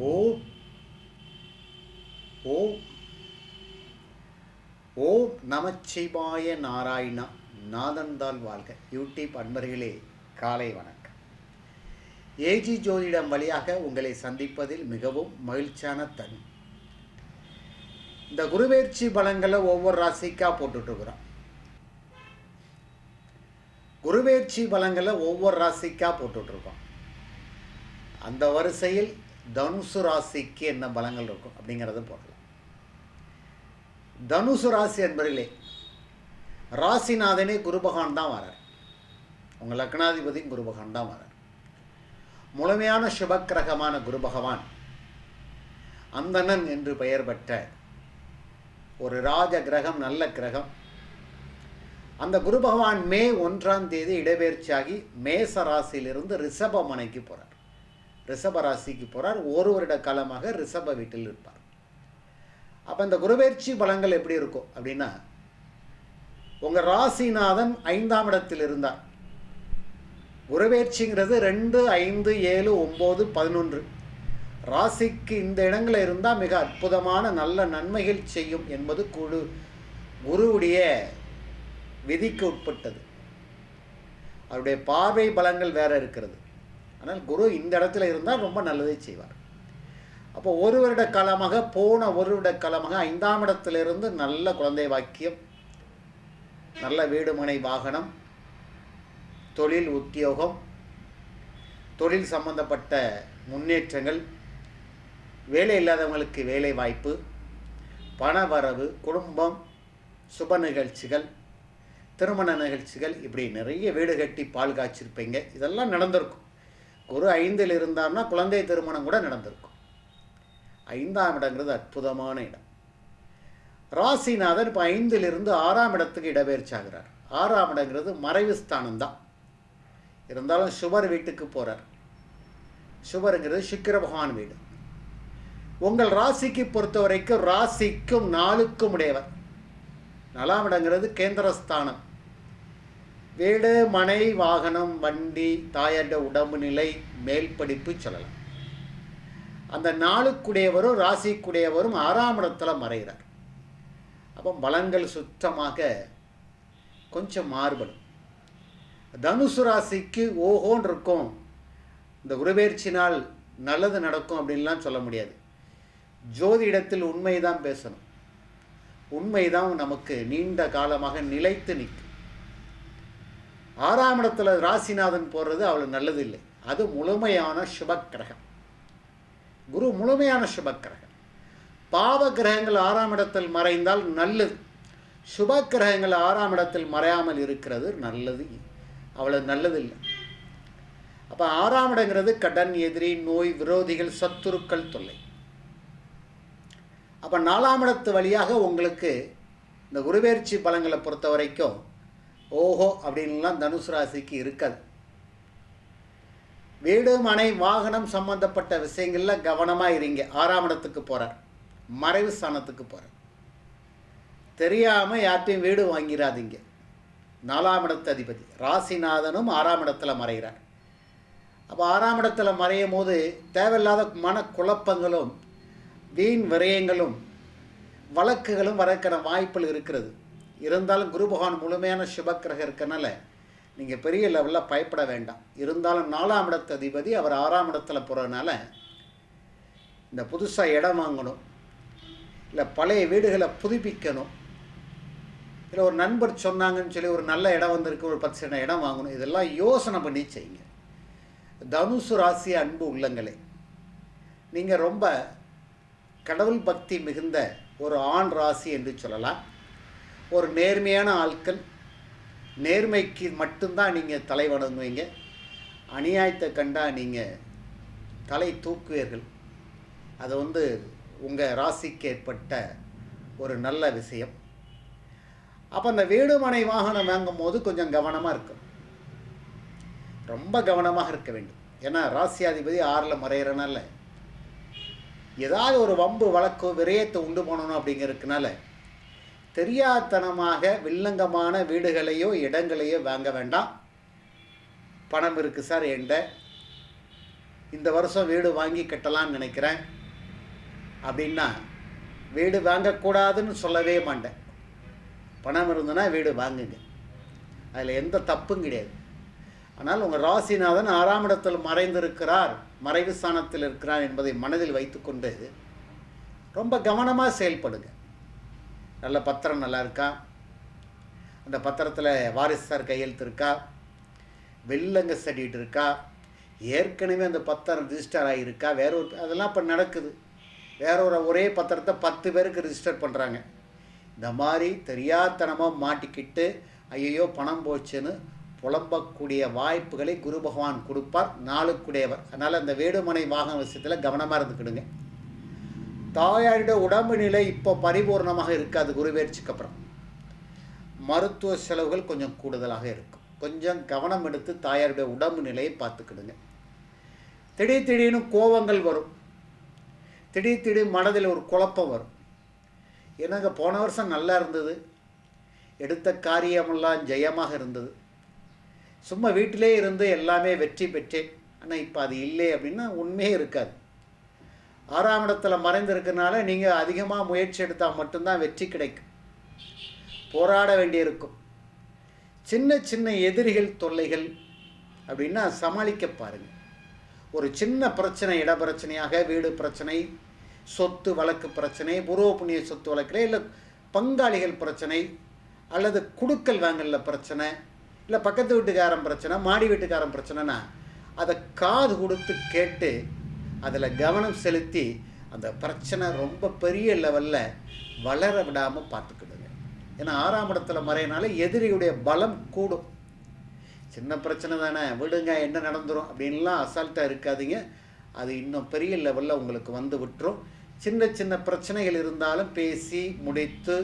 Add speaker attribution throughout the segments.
Speaker 1: ஓ. ஓ. ஓம் நமச்சிவாய நாராயணா நாதந்தால் வாழ்க. யூடியூப் அன்பர்களே காலை வணக்கம். ஏஜி ஜோதிடம் வழியாக உங்களை சந்திப்பதில் மிகவும் மகிழ்ச்சியான தனி. இந்த குருவேர்ச்சி பலங்களை ஒவ்வொரு ராசிக்காக போட்டுட்ருக்குறோம். குருவேர்ச்சி பலங்களை ஒவ்வொரு ராசிக்காக போட்டுட்ருக்கோம். அந்த வரிசையில் தனுசு ராசிக்கு என்ன பலங்கள் இருக்கும் அப்படிங்கிறத போடலாம் தனுசு ராசி என்பதிலே ராசிநாதனே குருபகான் தான் வரார். உங்கள் லக்னாதிபதி குருபகான் தான் வரார். முழுமையான சுபக்கிரகமான குரு பகவான் அந்தணன் என்று பெயர் பெற்ற ஒரு ராஜ கிரகம் நல்ல கிரகம். அந்த குரு பகவான் மே ஒன்றாம் தேதி இடப்பெயர்ச்சியாகி மேச ராசியிலிருந்து ரிஷபமனைக்கு போகிறார் ரிஷப ராசிக்கு போகிறார் ஒரு வருட காலமாக ரிஷப வீட்டில் இருப்பார். அப்போ இந்த குருபெயர்ச்சி பலங்கள் எப்படி இருக்கும் அப்படின்னா உங்கள் ராசிநாதன் ஐந்தாம் இடத்தில் இருந்தார். குருபெயர்ச்சிங்கிறது ரெண்டு ஐந்து ஏழு ஒம்பது பதினொன்று. ராசிக்கு இந்த இடங்களில் இருந்தால் மிக அற்புதமான நல்ல நன்மைகள் செய்யும் என்பது குழு குருவுடைய விதிக்கு உட்பட்டது. அவருடைய பார்வை பலங்கள் வேற இருக்கிறது. ஆனால் குரு இந்த இடத்துல இருந்தால் ரொம்ப நல்லதை செய்வார். அப்போ ஒரு வருட காலமாக போன ஒரு வருட காலமாக ஐந்தாம் இடத்திலிருந்து நல்ல குழந்தை வாக்கியம் நல்ல வீடுமனை வாகனம் தொழில் உத்தியோகம் தொழில் சம்பந்தப்பட்ட முன்னேற்றங்கள் வேலை இல்லாதவங்களுக்கு வேலை வாய்ப்பு பண வரவு குடும்பம் சுப நிகழ்ச்சிகள் திருமண நிகழ்ச்சிகள் இப்படி நிறைய வீடு கட்டி பால் காய்ச்சிருப்பீங்க. இதெல்லாம் நடந்திருக்கும். குரு ஐந்தில் இருந்தார்னா குழந்தை திருமணம் கூட நடந்திருக்கும். ஐந்தாம் இடங்கிறது அற்புதமான இடம். ராசிநாதன் இப்போ ஐந்திலிருந்து ஆறாம் இடத்துக்கு இடப்பெயர்ச்சி ஆகிறார் ஆறாம் இடங்கிறது மறைவு ஸ்தானம் தான் இருந்தாலும் சுபர் வீட்டுக்கு போகிறார் சுபருங்கிறது சுக்கிர பகவான் வீடு. உங்கள் ராசிக்கு பொறுத்த வரைக்கும் ராசிக்கும் நாளுக்கும் உடையவர். நலாம் இடங்கிறது கேந்திரஸ்தானம் வீடு மனை வாகனம் வண்டி தாயாண்ட உடம்பு நிலை மேல் படிப்பு சொல்லலாம். அந்த நாளுக்குடையவரும் ராசிக்குடையவரும் ஆறாம் இடத்துல மறைகிறார். அப்போ பலங்கள் சுத்தமாக கொஞ்சம் மாறுபடும். தனுசு ராசிக்கு ஓஹோன்னு இருக்கும். இந்த குருபெயர்ச்சினால் நல்லது நடக்கும் அப்படின்லாம் சொல்ல முடியாது. ஜோதிடத்தில் உண்மைதான் பேசணும். உண்மைதான் நமக்கு நீண்ட காலமாக நிலைத்து நிற்கும். ஆறாம் இடத்துல ராசிநாதன் போடுறது அவ்வளோ நல்லது இல்லை அது முழுமையான சுபக்கிரகம். குரு முழுமையான சுபக்கிரகம். பாவ கிரகங்கள் ஆறாம் இடத்தில் மறைந்தால் நல்லது. சுப கிரகங்கள் ஆறாம் இடத்தில் மறையாமல் இருக்கிறது நல்லது. அவ்வளோ நல்லது இல்லை அப்போ ஆறாம் இடங்கிறது கடன் எதிரி நோய் விரோதிகள் சத்துருக்கள் தொல்லை. அப்போ நாலாம் இடத்து வழியாக உங்களுக்கு இந்த குருவேர்ச்சி பலங்களை பொறுத்த வரைக்கும் ஓஹோ அப்படின்லாம் தனுசு ராசிக்கு இருக்காது. வீடு மனை வாகனம் சம்பந்தப்பட்ட விஷயங்களில் கவனமாக இருங்க. ஆறாம் இடத்துக்கு போகிறார் மறைவு ஸ்தானத்துக்கு போகிறார் தெரியாமல் யார்ட்டையும் வீடு வாங்கிடாதீங்க நாலாம் இடத்து அதிபதி. ராசிநாதனும் ஆறாம் இடத்துல மறைகிறார். அப்போ ஆறாம் இடத்துல மறையும் போது தேவையில்லாத மன குழப்பங்களும் வீண் விரயங்களும் வழக்குகளும் வரக்கிற வாய்ப்புகள் இருக்கிறது. இருந்தாலும் குரு பகவான் முழுமையான சுபக்கிரகம் இருக்கனால நீங்கள் பெரிய லெவலில் பயப்பட வேண்டாம். இருந்தாலும் நாலாம் இடத்து அதிபதி அவர் ஆறாம் இடத்துல போகிறதுனால இந்த புதுசாக இடம் வாங்கணும். இல்லை பழைய வீடுகளை புதுப்பிக்கணும். இல்லை ஒரு நண்பர் சொன்னாங்கன்னு சொல்லி ஒரு நல்ல இடம் வந்திருக்கு ஒரு பத்து சின்ன இடம் வாங்கணும். இதெல்லாம் யோசனை பண்ணி செய்யுங்க. தனுசு ராசி அன்பு உள்ளங்களே நீங்கள் ரொம்ப கடவுள் பக்தி மிகுந்த ஒரு ஆண் ராசி என்று சொல்லலாம். ஒரு நேர்மையான ஆட்கள் நேர்மைக்கு மட்டும்தான் நீங்கள் தலை வணங்குவீங்க அநியாயத்தை கண்டால் நீங்கள் தலை தூக்குவீர்கள். அது வந்து உங்கள் ராசிக்கு ஏற்பட்ட ஒரு நல்ல விஷயம். அப்போ அந்த வீடு மனை வாகனம் வாங்கும் போது கொஞ்சம் கவனமாக இருக்கும் ரொம்ப கவனமாக இருக்க வேண்டும். ஏன்னா ராசியாதிபதி ஆறில் மறையிறனால. ஏதாவது ஒரு வம்பு வழக்கோ விரயத்தை உண்டு போனணும் அப்படிங்கிறதுனால தெரியாத்தனமாக வில்லங்கமான வீடுகளையோ இடங்களையோ வாங்க வேண்டாம். பணம் இருக்குது சார் என்கிட்ட. இந்த வருஷம் வீடு வாங்கி கட்டலாம்னு நினைக்கிறேன். அப்படின்னா வீடு வாங்கக்கூடாதுன்னு சொல்லவே மாட்டேன். பணம் இருந்ததுன்னா வீடு வாங்குங்க. அதில் எந்த தப்பும் கிடையாது. ஆனால் உங்கள் ராசிநாதன் ஆறாம் இடத்தில் மறைந்திருக்கிறார் மறைவு ஸ்தானத்தில் இருக்கிறார் என்பதை மனதில் வைத்துக்கொண்டு ரொம்ப கவனமாக செயல்படுங்க. நல்ல பத்திரம் நல்லா இருக்கா அந்த பத்திரத்தில் வாரிசார் கையெழுத்து இருக்கா வெள்ளங்க சடிட்டு இருக்கா ஏற்கனவே அந்த பத்திரம் ரிஜிஸ்டர் ஆகியிருக்கா? வேற ஒரு அதெல்லாம் இப்போ நடக்குது. வேற ஒரு ஒரே பத்திரத்தை பத்து பேருக்கு ரிஜிஸ்டர் பண்ணுறாங்க இந்த மாதிரி தெரியாத்தனமாக மாட்டிக்கிட்டு ஐயோ பணம் போச்சுன்னு புலம்பக்கூடிய வாய்ப்புகளை குரு பகவான் கொடுப்பார். நாளுக்குடையவர். அதனால் அந்த வேடுமனை வாகன விஷயத்தில் கவனமாக இருந்துக்கிடுங்க. தாயாருடைய உடம்பு நிலை இப்போ பரிபூர்ணமாக இருக்காது குருவேர்ச்சிக்கு அப்புறம். மருத்துவ செலவுகள் கொஞ்சம் கூடுதலாக இருக்கும். கொஞ்சம் கவனம் எடுத்து தாயாருடைய உடம்பு நிலையை பார்த்துக்கிடுங்க. திடீர் திடீர்னு கோபங்கள் வரும். திடீர் திடீர் மனதில் ஒரு குழப்பம் வரும். எனக்கு போன வருஷம் நல்லா இருந்தது. எடுத்த காரியமெல்லாம் ஜெயமாக இருந்தது. சும்மா வீட்டிலே இருந்து எல்லாமே வெற்றி பெற்றேன். ஆனால் இப்போ அது இல்லை அப்படின்னா உண்மையே இருக்காது. ஆறாம் இடத்துல மறைந்திருக்கனால நீங்கள் அதிகமாக முயற்சி எடுத்தால் மட்டும்தான் வெற்றி கிடைக்கும். போராட வேண்டியிருக்கும். சின்ன சின்ன எதிரிகள் தொல்லைகள் அப்படின்னா சமாளிக்க பாருங்கள் ஒரு சின்ன பிரச்சனை இட பிரச்சனையாக வீடு பிரச்சனை சொத்து வழக்கு பிரச்சனை பூர்வ புண்ணிய சொத்து வழக்கில் இல்லை பங்காளிகள் பிரச்சனை அல்லது குடுக்கல் வாங்கல பிரச்சனை இல்லை பக்கத்து வீட்டுக்காரன் பிரச்சனை மாடி வீட்டுக்காரன் பிரச்சனைனா அதை காது கொடுத்து கேட்டு அதில் கவனம் செலுத்தி அந்த பிரச்சனை ரொம்ப பெரிய லெவலில் வளர விடாமல் பார்த்துக்கிடுங்க. ஏன்னா ஆறாம் இடத்துல மறையினால எதிரியுடைய பலம் கூடும். சின்ன பிரச்சனை தானே விடுங்க என்ன நடந்துரும் அப்படின்லாம் அசால்ட்டாக இருக்காதீங்க. அது இன்னும் பெரிய லெவலில் உங்களுக்கு வந்து விட்டுரும். சின்ன சின்ன பிரச்சனைகள் இருந்தாலும் பேசி முடித்து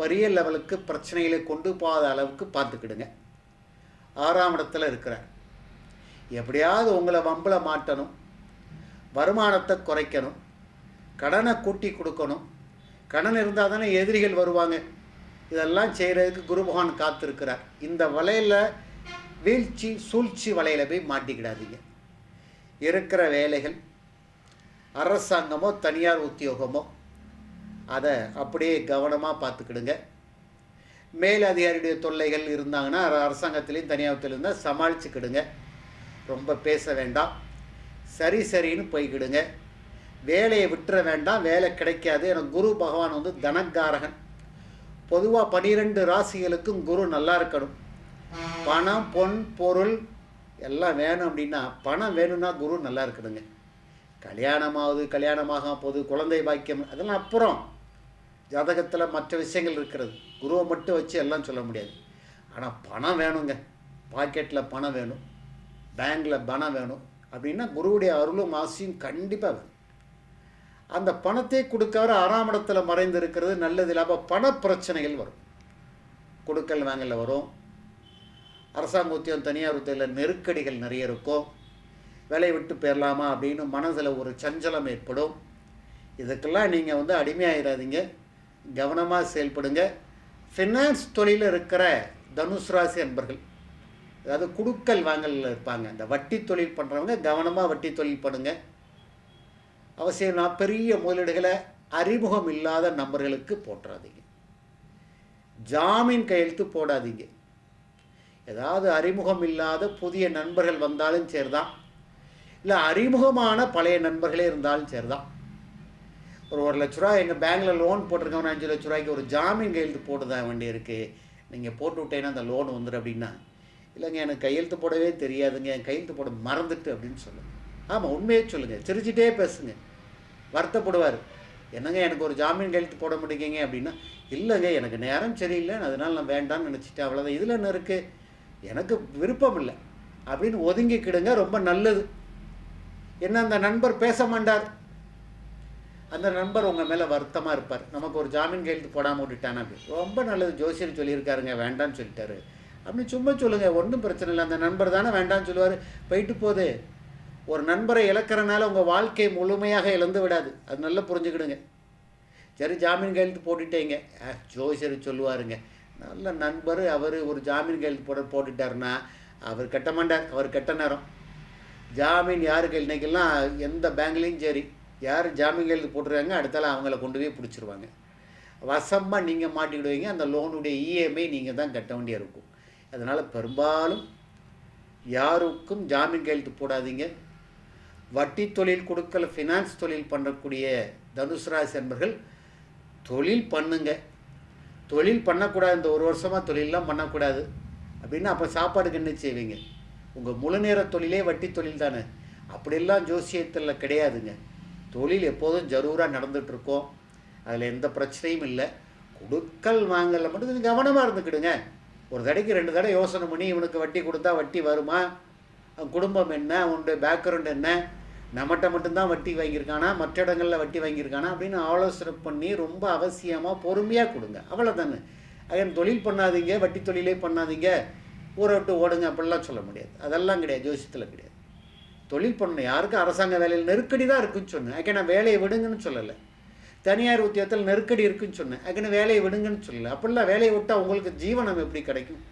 Speaker 1: பெரிய லெவலுக்கு பிரச்சனைகளை கொண்டு போகாத அளவுக்கு பார்த்துக்கிடுங்க. ஆறாம் இடத்துல இருக்கிறார். எப்படியாவது உங்களை வம்பில் மாட்டணும். வருமானத்தை குறைக்கணும். கடனை கூட்டி கொடுக்கணும். கடன் இருந்தால் தானே எதிரிகள் வருவாங்க. இதெல்லாம் செய்கிறதுக்கு குரு பகவான் காத்திருக்கிறார். இந்த வலையில் வீழ்ச்சி சூழ்ச்சி வலையில் போய் மாட்டிக்கிடாதீங்க. இருக்கிற வேலைகள் அரசாங்கமோ தனியார் உத்தியோகமோ அதை அப்படியே கவனமாக பார்த்துக்கிடுங்க. மேல் அதிகாரியுடைய தொல்லைகள் இருந்தாங்கன்னா அரசாங்கத்திலையும் தனியார் இருந்தால் சமாளிச்சுக்கிடுங்க. ரொம்ப பேச வேண்டாம். சரி சரின்னு போய்க்கிடுங்க. வேலையை விட்டுற வேண்டாம் வேலை கிடைக்காது. எனக்கு குரு பகவான் வந்து தனக்காரகன். பொதுவாக பனிரெண்டு ராசிகளுக்கும் குரு நல்லா இருக்கணும். பணம் பொன் பொருள் எல்லாம் வேணும் அப்படின்னா பணம் வேணும்னா குரு நல்லா இருக்கணுங்க. கல்யாணமாவது கல்யாணமாக போகுது குழந்தை பாக்கியம் அதெல்லாம் அப்புறம். ஜாதகத்தில் மற்ற விஷயங்கள் இருக்கிறது. குருவை மட்டும் வச்சு எல்லாம் சொல்ல முடியாது. ஆனால் பணம் வேணுங்க. பாக்கெட்டில் பணம் வேணும். பேங்கில் பணம் வேணும். அப்படின்னா குருவுடைய அருளும் ஆசையும் கண்டிப்பாக வரும். அந்த பணத்தை கொடுக்கற ஆறாம் இடத்துல மறைந்து இருக்கிறது நல்லது இல்லாமல் பண பிரச்சனைகள் வரும். கொடுக்கல் வாங்கல வரும். அரசாங்க உத்தியம் தனியார் உத்தியில் நெருக்கடிகள் நிறைய இருக்கும். வேலையை விட்டு போயிடலாமா அப்படின்னு மனதில் ஒரு சஞ்சலம் ஏற்படும். இதுக்கெல்லாம் நீங்கள் வந்து அடிமையாயிடாதீங்க கவனமாக செயல்படுங்க. ஃபினான்ஸ் தொழிலில் இருக்கிற தனுஷ் ராசி அன்பர்கள் அதாவது குடுக்கல் வாங்கலில் இருப்பாங்க. இந்த வட்டி தொழில் பண்ணுறவங்க கவனமாக வட்டி தொழில் பண்ணுங்க. அவசியம் நான் பெரிய முதலீடுகளை அறிமுகம் இல்லாத நபர்களுக்கு போட்டுறாதீங்க ஜாமீன் கையெழுத்து போடாதீங்க. ஏதாவது அறிமுகம் இல்லாத புதிய நண்பர்கள் வந்தாலும் சரிதான். இல்லை அறிமுகமான பழைய நண்பர்களே இருந்தாலும் சரிதான். ஒரு ஒரு லட்ச ரூபா எங்கள் பேங்க்கில் லோன் போட்டிருக்கவன அஞ்சு லட்ச ரூபாய்க்கு ஒரு ஜாமீன் கையெழுத்து போட்டு தான் நீங்கள் போட்டு விட்டேன்னா அந்த லோன் வந்துடும் அப்படின்னா இல்லைங்க எனக்கு கையெழுத்து போடவே தெரியாதுங்க என் கையெழுத்து போட மறந்துட்டு அப்படின்னு சொல்லுங்கள் ஆமாம் உண்மையே சொல்லுங்கள் சிரிச்சிட்டே பேசுங்க. வருத்தப்படுவார். என்னங்க எனக்கு ஒரு ஜாமீன் கையெழுத்து போட முடியுங்க அப்படின்னா இல்லைங்க எனக்கு நேரம் சரியில்லை அதனால் நான் வேண்டாம்னு நினச்சிட்டேன் அவ்வளோதான் இதில் என்ன இருக்குது எனக்கு விருப்பம் இல்லை. அப்படின்னு ஒதுங்கிக்கிடுங்க ரொம்ப நல்லது. என்ன அந்த நண்பர் பேச மாட்டார்? அந்த நண்பர் உங்கள் மேலே வருத்தமாக இருப்பார். நமக்கு ஒரு ஜாமீன் கையெழுத்து போடாமல் விட்டுட்டானா அப்படி. ரொம்ப நல்லது. ஜோசியர் சொல்லியிருக்காருங்க வேண்டான்னு சொல்லிட்டாரு. அப்படின்னு சும்மா சொல்லுங்கள் ஒன்றும் பிரச்சனை இல்லை. அந்த நண்பர் தானே வேண்டாம்னு சொல்லுவார். போயிட்டு போதே ஒரு நண்பரை இழக்கிறனால உங்கள் வாழ்க்கை முழுமையாக இழந்து விடாது. அது நல்லா புரிஞ்சுக்கிடுங்க. சரி ஜாமீன் கையெழுத்து போட்டுட்டேங்க. ஜோசியர் சொல்லுவாருங்க. நல்ல நண்பர் அவர் ஒரு ஜாமீன் கையெழுத்து போட போட்டுட்டாருன்னா அவர் கட்ட மாட்டார். அவர் கெட்ட நேரம். ஜாமீன் யாருக்கு? இன்றைக்கெல்லாம் எந்த பேங்க்லேயும் சரி. யார் ஜாமீன் கையெழுத்து போட்டுருக்காங்க அடுத்தால அவங்கள கொண்டு போய் பிடிச்சிருவாங்க. வசமாக நீங்கள் மாட்டிக்கிடுவீங்க. அந்த லோனுடைய இஎம்ஐ நீங்கள் தான் கட்ட வேண்டிய இருக்கும். அதனால் பெரும்பாலும் யாருக்கும் ஜாமீன் கையெழுத்து போடாதீங்க. வட்டி தொழில் கொடுக்கல ஃபினான்ஸ் தொழில் பண்ணக்கூடிய தனுசு ராசி என்பர்கள் தொழில் பண்ணுங்க. தொழில் பண்ணக்கூடாது இந்த ஒரு வருஷமாக தொழிலெலாம் பண்ணக்கூடாது. அப்படின்னா அப்போ சாப்பாடுக்கு என்ன செய்வீங்க? உங்கள் முழு நேர தொழிலே வட்டி தொழில் தானே. அப்படிலாம் ஜோசியத்தில் கிடையாதுங்க. தொழில் எப்போதும் ஜரூராக நடந்துகிட்ருக்கோம் அதில் எந்த பிரச்சனையும் இல்லை. கொடுக்கல் வாங்கல மட்டும் கொஞ்சம் கவனமாக இருந்துக்கிடுங்க. ஒரு தடைக்கு ரெண்டு தடவை யோசனை பண்ணி இவனுக்கு வட்டி கொடுத்தா வட்டி வருமா? அவன் குடும்பம் என்ன? அவனுடைய பேக்ரவுண்ட் என்ன? நம்மகிட்ட மட்டும்தான் வட்டி வாங்கியிருக்கானா? மற்ற இடங்களில் வட்டி வாங்கியிருக்கானா? அப்படின்னு ஆலோசனை பண்ணி ரொம்ப அவசியமாக பொறுமையாக கொடுங்க. அவ்வளோதானே அதன் தொழில் பண்ணாதீங்க வட்டி தொழிலே பண்ணாதீங்க. ஊரை விட்டு ஓடுங்க அப்படிலாம் சொல்ல முடியாது. அதெல்லாம் கிடையாது ஜோசியத்தில் கிடையாது. தொழில் பண்ணணும். யாருக்கும் அரசாங்க வேலையில் நெருக்கடி தான் இருக்குன்னு சொன்னேன். ஏன்னா நான் வேலையை விடுங்கன்னு சொல்லலை. தனியார் உத்தியோகத்தில் நெருக்கடி இருக்குன்னு சொன்னேன். அதுக்குன்னு வேலையை விடுங்கன்னு சொல்லலை. அப்படிலாம் வேலையை விட்டால் உங்களுக்கு ஜீவனம் எப்படி கிடைக்கும்?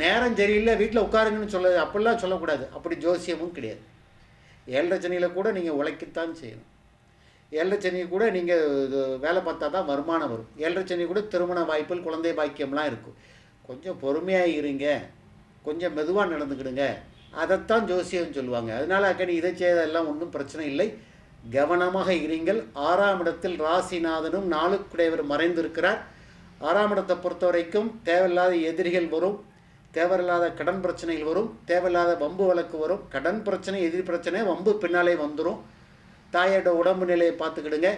Speaker 1: நேரம் சரியில்லை வீட்டில் உட்காருங்கன்னு சொல்ல அப்படிலாம் சொல்லக்கூடாது. அப்படி ஜோசியமும் கிடையாது. ஏழரை சனியில் கூட நீங்கள் உழைக்கத்தான் செய்யணும். ஏழரை சனி கூட நீங்கள் வேலை பார்த்தா தான் வருமானம் வரும். ஏழரை சனி கூட திருமண வாய்ப்புகள் குழந்தை பாக்கியம்லாம் இருக்கும். கொஞ்சம் பொறுமையாக இருங்க. கொஞ்சம் மெதுவாக நடந்துக்கிடுங்க. அதைத்தான் ஜோசியம் சொல்லுவாங்க. அதனால் அக்கனி இதை செய்ததெல்லாம் ஒன்றும் பிரச்சனை இல்லை. கவனமாக இருங்கள். ஆறாம் இடத்தில் ராசிநாதனும் நாளுக்குடையவர் மறைந்திருக்கிறார். ஆறாம் இடத்தை பொறுத்த வரைக்கும் தேவையில்லாத எதிரிகள் வரும். தேவையில்லாத கடன் பிரச்சனைகள் வரும். தேவையில்லாத வம்பு வழக்கு வரும். கடன் பிரச்சனை எதிரி பிரச்சனை வம்பு பின்னாலே வந்துடும் தாயோட உடம்பு நிலையை பார்த்துக்கிடுங்க.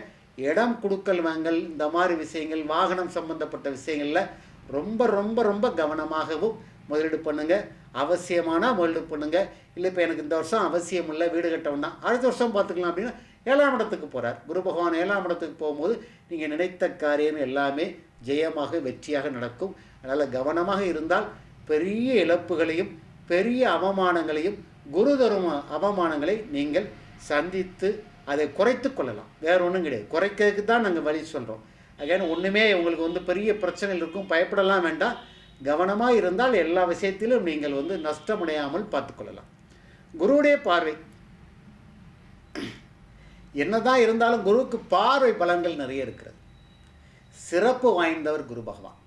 Speaker 1: இடம் கொடுக்கல் வாங்கல் இந்த மாதிரி விஷயங்கள் வாகனம் சம்பந்தப்பட்ட விஷயங்களில் ரொம்ப ரொம்ப ரொம்ப கவனமாகவும் முதலீடு பண்ணுங்கள் அவசியமான முதலீடு பண்ணுங்கள் இல்லை இப்போ எனக்கு இந்த வருஷம் அவசியம் இல்லை வீடு கட்டவன் தான் அடுத்த வருஷம் பார்த்துக்கலாம் அப்படின்னா ஏழாம் இடத்துக்கு போகிறார் குரு பகவான் ஏழாம் இடத்துக்கு போகும்போது நீங்கள் நினைத்த காரியம் எல்லாமே ஜெயமாக வெற்றியாக நடக்கும். அதனால் கவனமாக இருந்தால் பெரிய இழப்புகளையும் பெரிய அவமானங்களையும் குரு தரும் அவமானங்களை நீங்கள் சந்தித்து அதை குறைத்து கொள்ளலாம். வேற ஒன்றும் கிடையாது. குறைக்கிறதுக்கு தான் நாங்கள் வழி சொல்கிறோம் அகைன் ஒன்றுமே உங்களுக்கு வந்து பெரிய பிரச்சனைகள் இருக்கும் பயப்படலாம் வேண்டாம். கவனமாக இருந்தால் எல்லா விஷயத்திலும் நீங்கள் வந்து நஷ்டமடையாமல் பார்த்துக்கொள்ளலாம் குருவுடைய பார்வை. என்னதான் இருந்தாலும் குருவுக்கு பார்வை பலன்கள் நிறைய இருக்கிறது. சிறப்பு வாய்ந்தவர் குரு பகவான்.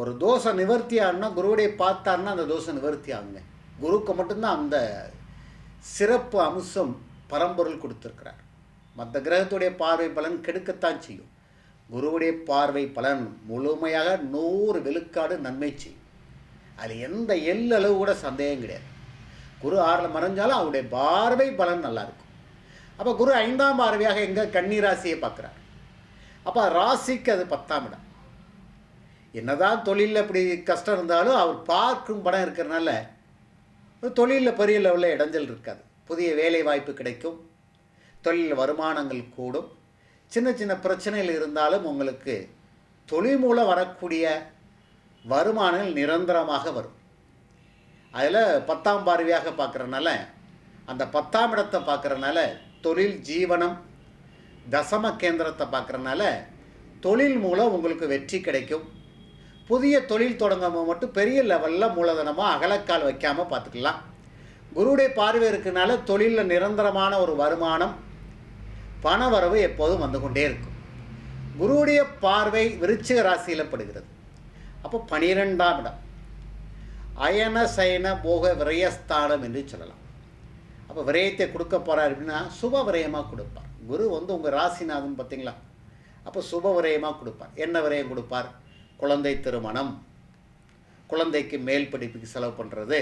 Speaker 1: ஒரு தோஷம் நிவர்த்தி ஆகணும்னா குருவுடைய பார்த்தாருன்னா அந்த தோஷம் நிவர்த்தி ஆகுங்க குருவுக்கு மட்டும்தான் அந்த சிறப்பு அம்சம் பரம்பொருள் கொடுத்துருக்கிறார். மற்ற கிரகத்துடைய பார்வை பலன் கெடுக்கத்தான் செய்யும். குருவுடைய பார்வை பலன் முழுமையாக நூறு விழுக்காடு நன்மை செய்யும். அதில் எந்த எல்லளவு கூட சந்தேகம் கிடையாது. குரு ஆறில் மறைஞ்சாலும் அவருடைய பார்வை பலன் நல்லாயிருக்கும் அப்போ குரு ஐந்தாம் பார்வையாக எங்கே கன்னிராசியை பார்க்குறார். அப்போ ராசிக்கு அது பத்தாம் இடம். என்னதான் தொழிலில் இப்படி கஷ்டம் இருந்தாலும் அவர் பார்க்கும் படம் இருக்கிறனால தொழிலில் பெரிய லெவலில் இடைஞ்சல் இருக்காது. புதிய வேலை வாய்ப்பு கிடைக்கும். தொழில் வருமானங்கள் கூடும். சின்ன சின்ன பிரச்சனைகள் இருந்தாலும் உங்களுக்கு தொழில் மூலம் வரக்கூடிய வருமானங்கள் நிரந்தரமாக வரும். அதில் பத்தாம் பார்வையாக பார்க்குறனால அந்த பத்தாம் இடத்தை பார்க்குறனால தொழில் ஜீவனம் தசம கேந்திரத்தை பார்க்குறனால தொழில் மூலம் உங்களுக்கு வெற்றி கிடைக்கும். புதிய தொழில் தொடங்கும் மட்டும் பெரிய லெவலில் மூலதனமாக அகலக்கால் வைக்காமல் பார்த்துக்கலாம். குருடைய பார்வை இருக்கனால தொழிலில் நிரந்தரமான ஒரு வருமானம் பண வரவு எப்போதும் வந்து கொண்டே இருக்கும். குருவுடைய பார்வை விருச்சிக ராசியில் படுகிறது. அப்போ பனிரெண்டாம் இடம். அயன சயன போக விரயஸ்தானம் என்று சொல்லலாம். அப்போ விரயத்தை கொடுக்க போகிறார் அப்படின்னா சுப விரயமாக கொடுப்பார். குரு வந்து உங்கள் ராசிநாதன் பார்த்தீங்களா? அப்போ சுப விரயமாக கொடுப்பார். என்ன விரயம் கொடுப்பார்? குழந்தை திருமணம். குழந்தைக்கு மேல் படிப்புக்கு செலவு பண்ணுறது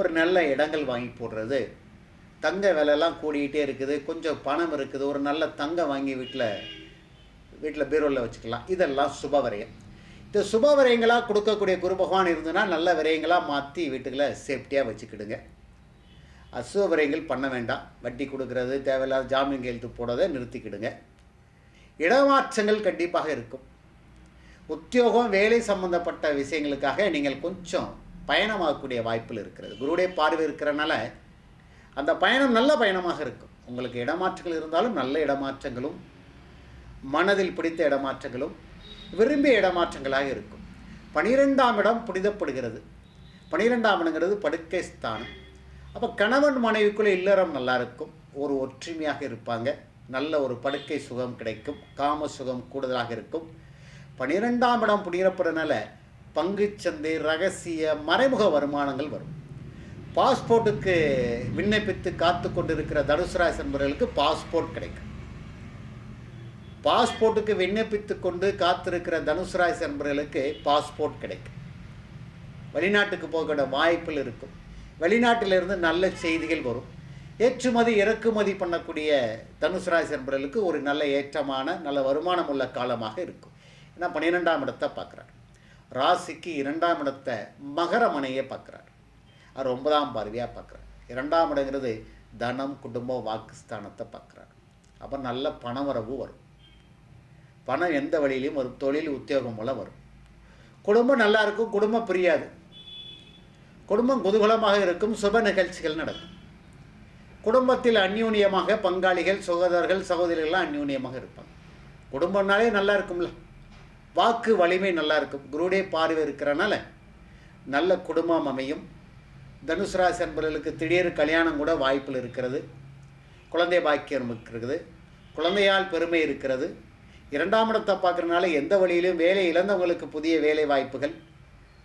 Speaker 1: ஒரு நல்ல இடங்கள் வாங்கி போடுறது. தங்க விலைலாம் கூடிக்கிட்டே இருக்குது. கொஞ்சம் பணம் இருக்குது. ஒரு நல்ல தங்கம் வாங்கி வீட்டில் வீட்டில் பீரோவில் வச்சுக்கலாம். இதெல்லாம் சுப விரயம். இந்த சுப விரயங்களாக கொடுக்கக்கூடிய குரு பகவான் இருந்ததுன்னா நல்ல விரயங்களாக மாற்றி வீட்டுக்களை சேஃப்டியாக வச்சுக்கிடுங்க. அசுவ பண்ண வேண்டாம். வட்டி கொடுக்கறது தேவையில்லாத ஜாமீன் கையெழுத்து போடுறதை நிறுத்திக்கிடுங்க. இடமாற்றங்கள் கண்டிப்பாக இருக்கும். உத்தியோகம் வேலை சம்பந்தப்பட்ட விஷயங்களுக்காக நீங்கள் கொஞ்சம் பயணமாகக்கூடிய வாய்ப்பில் இருக்கிறது. குருடைய பார்வை இருக்கிறனால அந்த பயணம் நல்ல பயணமாக இருக்கும். உங்களுக்கு இடமாற்றங்கள் இருந்தாலும் நல்ல இடமாற்றங்களும் மனதில் பிடித்த இடமாற்றங்களும் விரும்பிய இடமாற்றங்களாக இருக்கும். பனிரெண்டாம் இடம் புனிதப்படுகிறது. பனிரெண்டாம் இடங்கிறது படுக்கை ஸ்தானம். அப்போ கணவன் மனைவிக்குள்ளே இல்லறம் நல்லா இருக்கும் ஒரு ஒற்றுமையாக இருப்பாங்க. நல்ல ஒரு படுக்கை சுகம் கிடைக்கும். காம சுகம் கூடுதலாக இருக்கும். பனிரெண்டாம் இடம் புடிகிறப்பறனால பங்குச்சந்தை ரகசிய மறைமுக வருமானங்கள் வரும். பாஸ்போர்ட்டுக்கு விண்ணப்பித்து காத்து கொண்டிருக்கிற தனுசு ராசி பாஸ்போர்ட் கிடைக்கும். பாஸ்போர்ட்டுக்கு விண்ணப்பித்து கொண்டு காத்திருக்கிற தனுசு ராசி பாஸ்போர்ட் கிடைக்கும். வெளிநாட்டுக்கு போகிற வாய்ப்பில் இருக்கும். வெளிநாட்டிலிருந்து நல்ல செய்திகள் வரும். ஏற்றுமதி இறக்குமதி பண்ணக்கூடிய தனுசு ராசி நண்பர்களுக்கு ஒரு நல்ல ஏற்றமான நல்ல வருமானம் உள்ள காலமாக இருக்கும். ஏன்னா பன்னிரெண்டாம் இடத்தை பார்க்குறார். ராசிக்கு இரண்டாம் இடத்தை மகரமனையை பார்க்குறார். அவர் ஒன்பதாம் பார்வையாக பார்க்குறார். இரண்டாம் இடங்கிறது தனம் குடும்பம் வாக்குஸ்தானத்தை பார்க்குறார். அப்போ நல்ல பணவரவு வரும். பணம் எந்த வழியிலையும் வரும். தொழில் உத்தியோகம் மூலம் வரும். குடும்பம் நல்லா இருக்கும். குடும்பம் புரியாது. குடும்பம் குதூகலமாக இருக்கும் சுப நிகழ்ச்சிகள் நடக்கும். குடும்பத்தில் அந்யூன்யமாக பங்காளிகள் சகோதரர்கள் சகோதரிகள்லாம் அந்யூன்யமாக இருப்பாங்க. குடும்பம்னாலே நல்லா இருக்கும்ல. வாக்கு வலிமை நல்லா இருக்கும். குருடே பார்வை இருக்கிறனால நல்ல குடும்பம் அமையும். தனுசு ராசி என்பவர்களுக்கு திடீர் கல்யாணம் கூட வாய்ப்பில் இருக்கிறது. குழந்தை பாக்கியம் இருக்கிறது. குழந்தையால் பெருமை இருக்கிறது. இரண்டாம் இடத்தை பார்க்குறதுனால எந்த வழியிலும் வேலை இழந்தவங்களுக்கு புதிய வேலை வாய்ப்புகள்.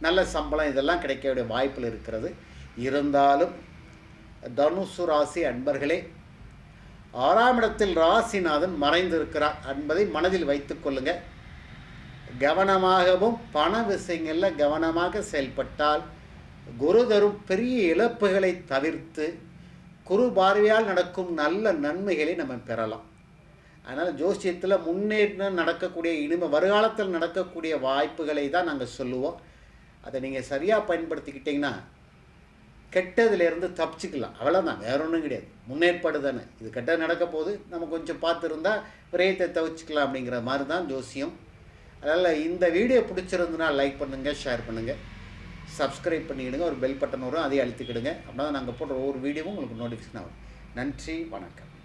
Speaker 1: நல்ல சம்பளம் இதெல்லாம் கிடைக்க வேண்டிய வாய்ப்பில் இருக்கிறது. இருந்தாலும் தனுசு ராசி அன்பர்களே ஆறாம் இடத்தில் ராசிநாதன் மறைந்திருக்கிறார் என்பதை மனதில் வைத்துக்கொள்ளுங்க கவனமாகவும் பண விஷயங்களில் கவனமாக செயல்பட்டால் குரு தரும் பெரிய இழப்புகளை தவிர்த்து குரு பார்வையால் நடக்கும் நல்ல நன்மைகளை நம்ம பெறலாம். அதனால் ஜோசியத்தில் முன்னேற்றம் நடக்கக்கூடிய இனிமே வருகாலத்தில் நடக்கக்கூடிய வாய்ப்புகளை தான் நாங்கள் சொல்லுவோம். அதை நீங்கள் சரியாக பயன்படுத்திக்கிட்டிங்கன்னா கெட்டதுலேருந்து தப்பிச்சுக்கலாம். அவ்வளோதான் வேற ஒன்றும் கிடையாது. முன்னேற்பாடு தானே. இது கெட்டது நடக்க போது நம்ம கொஞ்சம் பார்த்துருந்தா விரயத்தை தவிச்சுக்கலாம் அப்படிங்கிற மாதிரி தான் ஜோசியம். அதனால் இந்த வீடியோ பிடிச்சிருந்துன்னா லைக் பண்ணுங்கள் ஷேர் பண்ணுங்கள் சப்ஸ்கிரைப் பண்ணிக்கிடுங்க ஒரு பெல் பட்டன் வரும். அதையும் அழுத்திக்கிடுங்க. அப்படின்னா நாங்கள் போடுற ஒவ்வொரு வீடியோவும் உங்களுக்கு நோட்டிஃபிகேஷன் ஆகும் நன்றி. வணக்கம்.